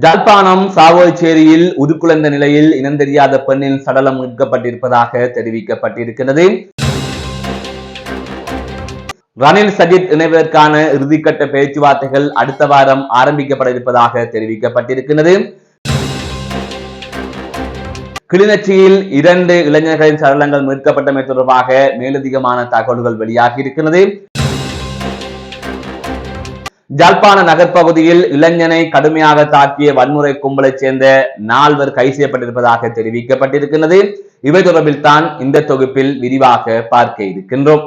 ஜாழ்ப்பாணம் சாவோச்சேரியில் உருக்குலைந்த நிலையில் இனம் தெரியாத பெண்ணின் சடலம் மீட்கப்பட்டிருப்பதாக தெரிவிக்கப்பட்டிருக்கிறது. ரணில் சஜித் இணைவதற்கான இறுதிக்கட்ட பேச்சுவார்த்தைகள் அடுத்த வாரம் ஆரம்பிக்கப்பட இருப்பதாக தெரிவிக்கப்பட்டிருக்கிறது. கிளிநொச்சியில் இரண்டு இளைஞர்களின் சடலங்கள் மீட்கப்பட்டமை தொடர்பாக மேலதிகமான தகவல்கள் வெளியாகி இருக்கிறது. ஜாழ்ப்பாண நகர்ப்பகுதியில் இளைஞனை கடுமையாக தாக்கிய வன்முறை கும்பலைச் சேர்ந்த நால்வர் கைது செய்யப்பட்டிருப்பதாக தெரிவிக்கப்பட்டிருக்கிறது. இவை தொடர்பில் தான் இந்த தொகுப்பில் விரிவாக பார்க்க இருக்கின்றோம்.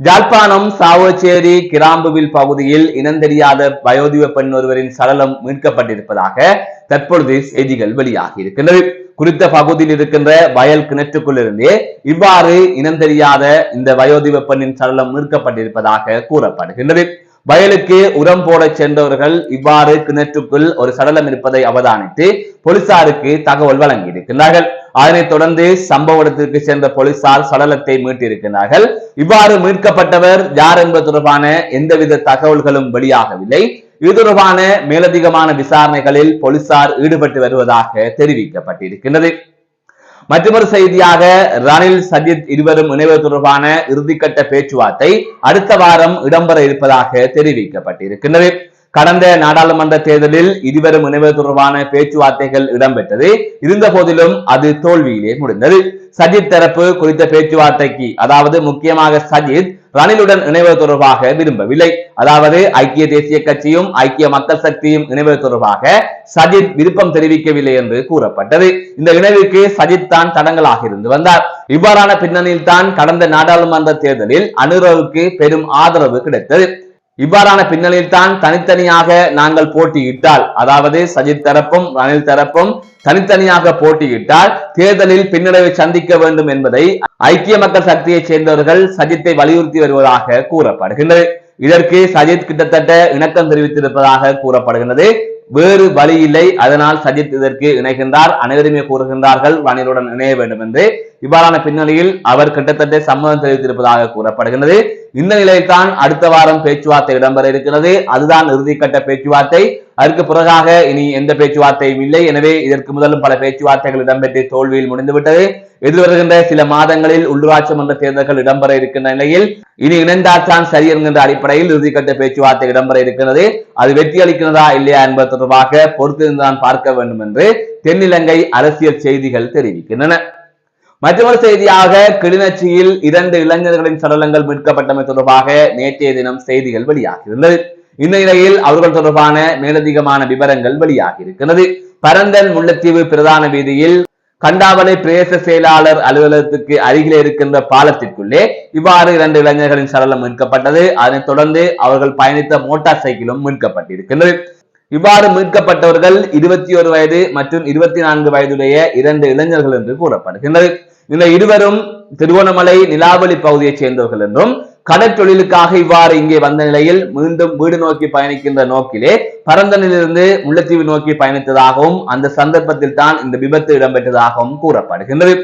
ஜாழ்ப்பாணம் சாவச்சேரி கிராம்புவில் பகுதியில் இனந்தெரியாத வயோதிப பெண் ஒருவரின் சடலம் மீட்கப்பட்டிருப்பதாக தற்பொழுது செய்திகள் வெளியாகி இருக்கின்றது குறித்த பகுதியில் இருக்கின்ற வயல் கிணற்றுக்குள்ளிருந்தே இவ்வாறு இனம் தெரியாத இந்த வயோதிப பெண்ணின் சடலம் மீட்கப்பட்டிருப்பதாக கூறப்படுகின்றது. வயலுக்கு உரம் போட சென்றவர்கள் இவ்வாறு கிணற்றுக்குள் ஒரு சடலம் இருப்பதை அவதானித்து போலீசாருக்கு தகவல் வழங்கி இருக்கின்றார்கள் அதனைத் தொடர்ந்து சம்பவ இடத்திற்கு சென்ற போலீசார் சடலத்தை மீட்டிருக்கிறார்கள் இவ்வாறு மீட்கப்பட்டவர் யார் என்பது தொடர்பான எந்தவித தகவல்களும் வெளியாகவில்லை. இது தொடர்பான மேலதிகமான விசாரணைகளில் போலீசார் ஈடுபட்டு வருவதாக தெரிவிக்கப்பட்டிருக்கின்றது. மற்றொரு செய்தியாக ரணில் சஜித் இருவரும் இணைவது தொடர்பான இறுதிக்கட்ட பேச்சுவார்த்தை அடுத்த வாரம் இடம்பெற இருப்பதாக தெரிவிக்கப்பட்டிருக்கின்றது. கடந்த நாடாளுமன்ற தேர்தலில் இருவரும் இணைவது தொடர்பான பேச்சுவார்த்தைகள் இடம்பெற்றது. இருந்த போதிலும் அது தோல்வியிலே முடிந்தது. சஜித் தரப்பு குறித்த பேச்சுவார்த்தைக்கு அதாவது முக்கியமாக சஜித் ரணிலுடன் இணைவது தொடர்பாக விரும்பவில்லை. அதாவது ஐக்கிய தேசிய கட்சியும் ஐக்கிய மக்கள் சக்தியும் இணைவது தொடர்பாக சஜித் விருப்பம் தெரிவிக்கவில்லை என்று கூறப்பட்டது. இந்த இணைவுக்கு சஜித் தான் தடங்களாக இருந்து வந்தார். இவ்வாறான பின்னணியில் தான் கடந்த நாடாளுமன்ற தேர்தலில் அனுரவுக்கு பெரும் ஆதரவு கிடைத்தது. இவ்வாறான பின்னணியில் தான் தனித்தனியாக நாங்கள் போட்டியிட்டால் அதாவது சஜித் தரப்பும் ரணில் தரப்பும் தனித்தனியாக போட்டியிட்டால் தேர்தலில் பின்னடைவை சந்திக்க வேண்டும் என்பதை ஐக்கிய மக்கள் சக்தியைச் சேர்ந்தவர்கள் சஜித்தை வலியுறுத்தி வருவதாக கூறப்படுகின்றது. இதற்கு சஜித் கிட்டத்தட்ட இணக்கம் தெரிவித்திருப்பதாக கூறப்படுகின்றது. வேறு வழி இல்லை. அதனால் சஜித் இதற்கு இணைகின்றார். அனைவருமே கூறுகின்றார்கள். ரணிலுடன் இணைய வேண்டும் என்று. இவ்வாறான பின்னணியில் அவர் கிட்டத்தட்ட சம்மதம் தெரிவித்திருப்பதாக கூறப்படுகின்றது. இந்த நிலையில்தான் அடுத்த வாரம் பேச்சுவார்த்தை இடம்பெற இருக்கிறது. அதுதான் இறுதிக்கட்ட பேச்சுவார்த்தை. அதற்கு பிறகாக இனி எந்த பேச்சுவார்த்தையும் இல்லை. எனவே இதற்கு முதலும் பல பேச்சுவார்த்தைகள் இடம்பெற்று தோல்வியில் முடிந்துவிட்டது. எதிர்வருகின்ற சில மாதங்களில் உள்ளூராட்சி மன்ற தேர்தல்கள் இடம்பெற இருக்கின்ற நிலையில் இனி இணைந்தால்தான் சரி என்கின்ற அடிப்படையில் இறுதிக்கட்ட பேச்சுவார்த்தை இடம்பெற இருக்கிறது அது வெற்றி அளிக்கிறதா இல்லையா என்பது தொடர்பாக பொறுத்திருந்தான் பார்க்க வேண்டும் என்று தென்னிலங்கை அரசியல் செய்திகள் தெரிவிக்கின்றன. மற்றொரு செய்தியாக கிளிநொச்சியில் இரண்டு இளைஞர்களின் சடலங்கள் மீட்கப்பட்டமை தொடர்பாக நேற்றைய தினம் செய்திகள் வெளியாகியிருந்தது. இந்த நிலையில் அவர்கள் தொடர்பான மேலதிகமான விவரங்கள் வெளியாகி இருக்கிறது. பரந்தன் முல்லைத்தீவு பிரதான வீதியில் கண்டாவளை பிரதேச செயலாளர் அலுவலகத்துக்கு அருகிலே இருக்கின்ற பாலத்திற்குள்ளே இவ்வாறு இரண்டு இளைஞர்களின் சடலம் மீட்கப்பட்டது. அதனைத் தொடர்ந்து அவர்கள் பயணித்த மோட்டார் சைக்கிளும் மீட்கப்பட்டிருக்கின்றது. இவ்வாறு மீட்கப்பட்டவர்கள் இருபத்தி ஒரு வயது மற்றும் இருபத்தி நான்கு வயதுடைய இரண்டு இளைஞர்கள் என்று கூறப்படுகின்றது. இந்த இருவரும் திருவோணமலை நிலாவளி பகுதியைச் சேர்ந்தவர்கள் என்றும் கடற்றொழிலுக்காக இவ்வாறு இங்கே வந்த நிலையில் மீண்டும் வீடு நோக்கி பயணிக்கின்ற நோக்கிலே பரந்தனிலிருந்து முல்லைத்தீவு நோக்கி பயணித்ததாகவும் அந்த சந்தர்ப்பத்தில் தான் இந்த விபத்து இடம்பெற்றதாகவும் கூறப்படுகின்றது.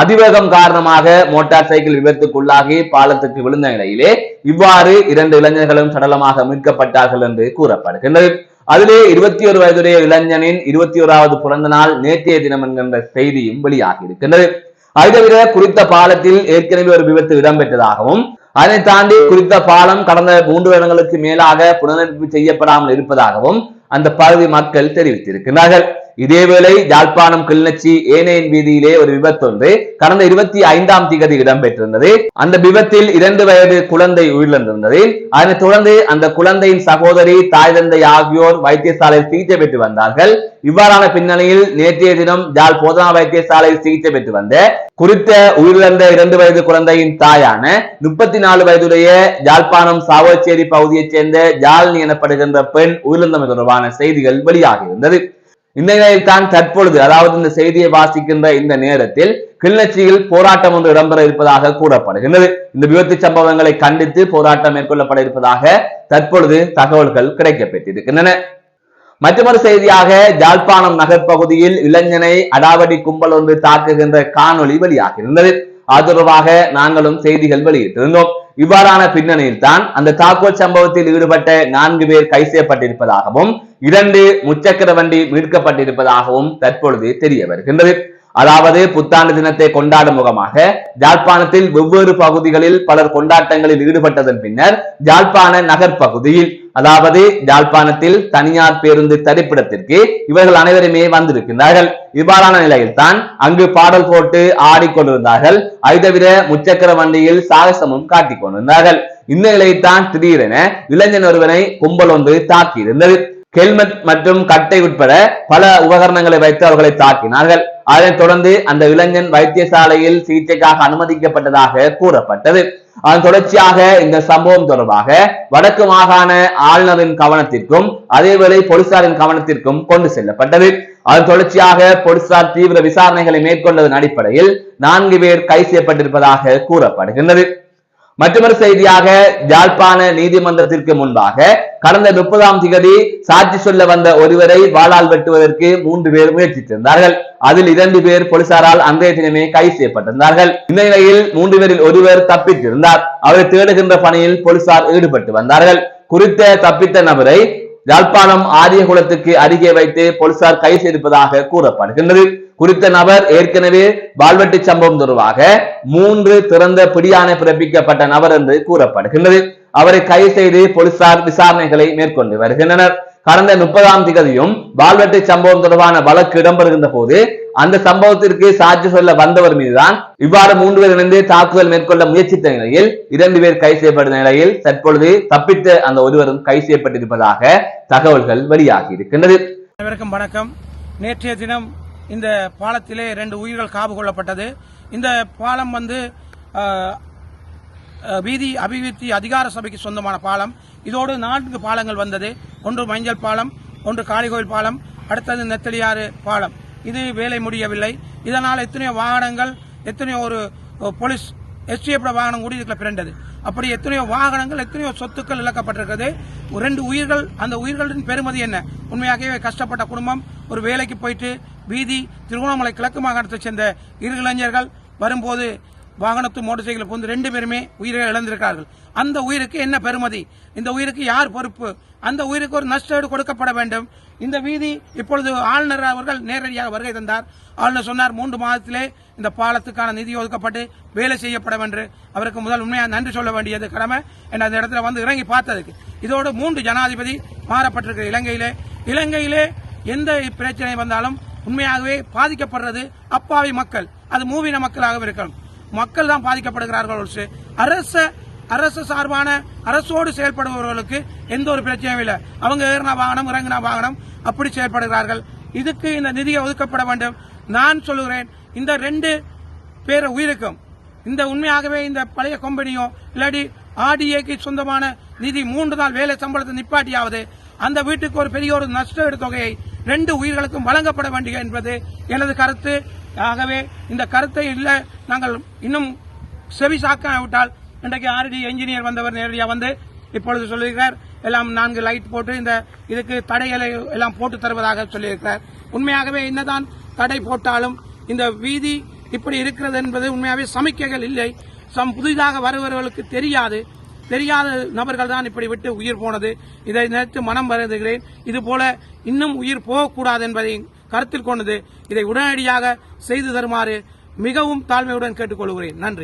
அதிவேகம் காரணமாக மோட்டார் சைக்கிள் விபத்துக்குள்ளாகி பாலத்துக்கு விழுந்த நிலையிலே இவ்வாறு இரண்டு இளைஞர்களும் சடலமாக மீட்கப்பட்டார்கள் என்று கூறப்படுகின்றது. அதிலே இருபத்தி ஒரு வயதுடைய இளைஞனின் இருபத்தி ஓராவது பிறந்த நாள் நேற்றைய தினம் என்கின்ற செய்தியும் வெளியாகி இருக்கின்றது. அதை தவிர குறித்த பாலத்தில் ஏற்கனவே ஒரு விபத்து இடம்பெற்றதாகவும் அதனை தாண்டி குறித்த பாலம் கடந்த மூன்று வருடங்களுக்கு மேலாக புனரமைப்பு செய்யப்படாமல் இருப்பதாகவும் அந்த பகுதி மக்கள் தெரிவித்திருக்கிறார்கள் இதேவேளை யாழ்ப்பாணம் கிளிநொச்சி ஏனையின் வீதியிலே ஒரு விபத்து ஒன்று கடந்த இருபத்தி ஐந்தாம் திகதி இடம்பெற்றிருந்தது. அந்த விபத்தில் இரண்டு வயது குழந்தை உயிரிழந்திருந்தது. அதனைத் தொடர்ந்து அந்த குழந்தையின் சகோதரி தாய் தந்தை ஆகியோர் வைத்தியசாலையில் சிகிச்சை பெற்று வந்தார்கள். இவ்வாறான பின்னணியில் நேற்றைய தினம் ஜாழ் போதனா வைத்தியசாலையில் சிகிச்சை பெற்று வந்த குறித்த உயிரிழந்த இரண்டு வயது குழந்தையின் தாயான முப்பத்தி நாலு வயதுடைய யாழ்ப்பாணம் சாவச்சேரி பகுதியைச் சேர்ந்த ஜாலினி எனப்படுகின்ற பெண் உயிரிழந்தமை தொடர்பான செய்திகள் வெளியாகியிருந்தது இந்த நிலையில்தான் தற்பொழுது அதாவது இந்த செய்தியை வாசிக்கின்ற இந்த நேரத்தில் கிளிநொச்சியில் போராட்டம் ஒன்று இடம்பெற இருப்பதாக கூறப்படுகின்றது. இந்த விபத்து சம்பவங்களை கண்டித்து போராட்டம் மேற்கொள்ளப்பட இருப்பதாக தற்பொழுது தகவல்கள் கிடைக்கப்பெற்றிருக்கின்றன. மற்றொரு செய்தியாக ஜாழ்ப்பாணம் நகர் பகுதியில் இளைஞனை அடாவடி கும்பல் ஒன்று தாக்குகின்ற காணொளி வெளியாகியிருந்தது. அது தொடர்பாக நாங்களும் செய்திகள் வெளியிட்டிருந்தோம். இவ்வாறான பின்னணியில் தான் அந்த தாக்கோல் சம்பவத்தில் ஈடுபட்ட நான்கு பேர் கை செய்யப்பட்டிருப்பதாகவும் இரண்டு முச்சக்கர வண்டி மீட்கப்பட்டிருப்பதாகவும் தற்பொழுது தெரிய வருகின்றது. அதாவது புத்தாண்டு தினத்தை கொண்டாடும் முகமாக ஜாழ்ப்பாணத்தில் வெவ்வேறு பகுதிகளில் பலர் கொண்டாட்டங்களில் ஈடுபட்டதன் பின்னர் ஜாழ்ப்பாண நகர் பகுதியில் அதாவது ஜாழ்ப்பாணத்தில் தனியார் பேருந்து தரிப்பிடத்திற்கு இவர்கள் அனைவருமே வந்திருக்கின்றார்கள். இவ்வாறான நிலையில் தான் அங்கு பாடல் போட்டு ஆடிக்கொண்டிருந்தார்கள். அதை தவிர முச்சக்கர வண்டியில் சாகசமும் காட்டிக் கொண்டிருந்தார்கள். இந்த நிலையைத்தான் திடீரென இளைஞன் ஒருவனை கும்பல் ஒன்று தாக்கியிருந்தது. ஹெல்மெட் மற்றும் கட்டை உட்பட பல உபகரணங்களை வைத்து அவர்களை தாக்கினார்கள். அதனைத் தொடர்ந்து அந்த இளைஞன் வைத்தியசாலையில் சிகிச்சைக்காக அனுமதிக்கப்பட்டதாக கூறப்பட்டது. அதன் தொடர்ச்சியாக இந்த சம்பவம் தொடர்பாக வடக்கு மாகாண ஆளுநரின் கவனத்திற்கும் அதேவேளை போலீசாரின் கவனத்திற்கும் கொண்டு செல்லப்பட்டது. அதன் தொடர்ச்சியாக போலீசார் தீவிர விசாரணைகளை மேற்கொண்டதன் அடிப்படையில் நான்கு பேர் கைது செய்யப்பட்டிருப்பதாக கூறப்படுகின்றது. மற்றொரு செய்தியாக யாழ்ப்பாண நீதிமன்றத்திற்கு முன்பாக கடந்த முப்பதாம் திகதி சாட்சி சொல்ல வந்த ஒருவரை வாளால் வெட்டுவதற்கு மூன்று பேர் முயற்சித்திருந்தார்கள். அதில் இரண்டு பேர் போலீசாரால் அன்றைய தினமே கைது செய்யப்பட்டிருந்தார்கள். இந்த நிலையில் மூன்று பேரில் ஒருவர் தப்பித்திருந்தார். அவரை தேடுகின்ற பணியில் போலீசார் ஈடுபட்டு வந்தார்கள். குறித்த தப்பித்த நபரை யாழ்ப்பாணம் ஆரியகுலத்துக்கு அருகே வைத்து போலீசார் கைது செய்திருப்பதாக கூறப்படுகின்றது. குறித்த நபர் ஏற்கனவே வால்வெட்டு சம்பவம் தொடர்பாக மூன்று திறந்த பிடியான பிறப்பிக்கப்பட்ட நபர் என்று கூறப்படுகின்றது. அவரை கைது செய்து போலீசார் விசாரணைகளை மேற்கொண்டு வருகின்றனர். கடந்த முப்பதாம் திகதியும் வால்வெட்டு சம்பவம் தொடர்பான வழக்கு இடம்பெறுகின்ற போது அந்த சம்பவத்திற்கு சாட்சி சொல்ல வந்தவர் மீதுதான் இவ்வாறு மூன்று பேர் இணைந்து தாக்குதல் மேற்கொள்ள முயற்சித்த நிலையில் இரண்டு பேர் கைது செய்யப்பட்ட நிலையில் தற்பொழுது தப்பித்த அந்த ஒருவரும் கைது செய்யப்பட்டிருப்பதாக தகவல்கள் வெளியாகி இருக்கின்றது. வணக்கம். நேற்றைய தினம் இந்த பாலத்திலே ரெண்டு உயிர்கள் காவு கொள்ளப்பட்டது. இந்த பாலம் வந்து வீதி அபிவிருத்தி அதிகார சபைக்கு சொந்தமான பாலம். இதோடு நான்கு பாலங்கள் வந்தது. ஒன்று மஞ்சள் பாலம் ஒன்று காளிகோயில் பாலம் அடுத்தது நெத்தலியாறு பாலம். இது வேலை முடியவில்லை. இதனால் எத்தனையோ வாகனங்கள் எத்தனையோ ஒரு போலீஸ் எஸ்டிஎஃப் வாகனம் கூட இதுக்குள்ள பிறண்டது அப்படி எத்தனையோ வாகனங்கள் எத்தனையோ சொத்துக்கள் இழக்கப்பட்டிருக்கிறது. ரெண்டு உயிர்கள் அந்த உயிர்களின் பெருமதி என்ன? உண்மையாகவே கஷ்டப்பட்ட குடும்பம் ஒரு வேலைக்கு போயிட்டு வீதி திருவண்ணாமலை கிழக்கு மாகாணத்தை சேர்ந்த இரு இளைஞர்கள் வரும்போது வாகனத்து மோட்டார் சைக்கிள் புகுந்து ரெண்டு பேருமே உயிரை இழந்திருக்கார்கள். அந்த உயிருக்கு என்ன பெருமதி இந்த உயிருக்கு யார் பொறுப்பு? அந்த உயிருக்கு ஒரு நஷ்டஈடு கொடுக்கப்பட வேண்டும். இந்த வீதி இப்பொழுது ஆளுநர் அவர்கள் நேரடியாக வருகை தந்தார். ஆளுநர் சொன்னார் மூன்று மாதத்திலே இந்த பாலத்துக்கான நிதி ஒதுக்கப்பட்டு வேலை செய்யப்படும் என்று அவருக்கு முதல் உண்மையாக நன்றி சொல்ல வேண்டியது கடமை. என்ற அந்த இடத்துல வந்து இறங்கி பார்த்ததுக்கு. இதோடு மூன்று ஜனாதிபதி மாறப்பட்டிருக்கிற இலங்கையிலே இலங்கையிலே எந்த பிரச்சனை வந்தாலும் உண்மையாகவே பாதிக்கப்படுறது அப்பாவி மக்கள். அது மூவின மக்களாகவும் இருக்கணும் மக்கள் தான் பாதிக்கப்படுகிறார்கள் அரச அரசு சார்பான அரசோடு செயல்படுபவர்களுக்கு எந்த ஒரு பிரச்சனையும் இல்லை. அவங்க ஏறின வாகனம் இறங்கின வாகனம் அப்படி செயல்படுகிறார்கள். இதுக்கு இந்த நிதியை ஒதுக்கப்பட வேண்டும். நான் சொல்லுகிறேன் இந்த ரெண்டு பேர் உயிருக்கும். இந்த உண்மையாகவே இந்த பழைய கம்பெனியோ இல்லாட்டி ஆர்டிஏக்கு சொந்தமான நிதி மூன்று நாள் வேலை சம்பளத்தை நிப்பாட்டியாவது அந்த வீட்டுக்கு ஒரு பெரிய ஒரு நஷ்ட தொகையை ரெண்டு உயிர்களுக்கும் வழங்கப்பட வேண்டிய என்பது எனது கருத்து. ஆகவே இந்த கருத்தை இல்லை நாங்கள் இன்னும் செவி சாக்காவிட்டால் இன்றைக்கு ஆர்டி என்ஜினியர் வந்தவர் நேரடியாக வந்து இப்பொழுது சொல்லியிருக்கிறார் எல்லாம் நான்கு லைட் போட்டு இந்த இதுக்கு தடைகளை எல்லாம் போட்டு தருவதாக சொல்லியிருக்கிறார். உண்மையாகவே என்னதான் தடை போட்டாலும் இந்த வீதி இப்படி இருக்கிறது என்பது உண்மையாகவே சமிக்கைகள் இல்லை. சம் புதிதாக வருபவர்களுக்கு தெரியாது. தெரியாத நபர்கள் தான் இப்படி விட்டு உயிர் போனது. இதை நினைத்து மனம் வருந்துகிறேன். இது போல இன்னும் உயிர் போகக்கூடாது என்பதை கருத்தில் கொண்டது. இதை உடனடியாக செய்து தருமாறு மிகவும் தாழ்மையுடன் கேட்டுக்கொள்கிறேன். நன்றி.